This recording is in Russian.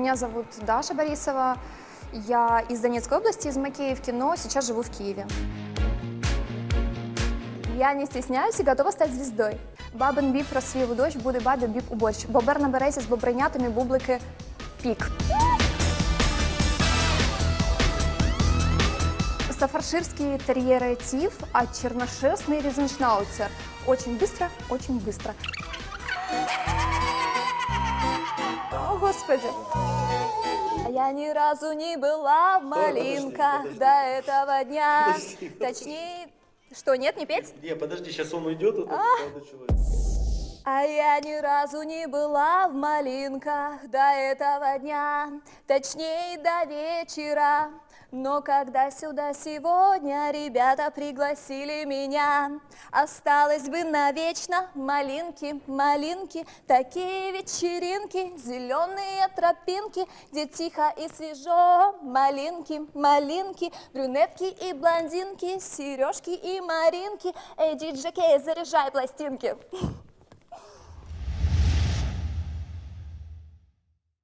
Меня зовут Даша Борисова. Я из Донецкой области, из Макеевки, но сейчас живу в Киеве. Я не стесняюсь и готова стати звіздою. Бабин біб розсвів у дощ, буде бабі біб у борщ. Бобер на березі з бобринятами, бублики пік. Стафарширский терьеры Тиф, а черношерстный ризеншнауцер. Очень быстро, очень быстро. Господи! А Я ни разу не была в малинках подожди. до этого дня. Подожди, Точнее, что, нет, не петь? Не, подожди, сейчас он уйдет, вот человек. А я ни разу не была в малинках до этого дня, точнее до вечера. Но когда сюда сегодня ребята пригласили меня, осталось бы навечно малинки, малинки, такие вечеринки, зеленые тропинки, где тихо и свежо, малинки, малинки, брюнетки и блондинки, сережки и маринки, эй, диджей, заряжай пластинки.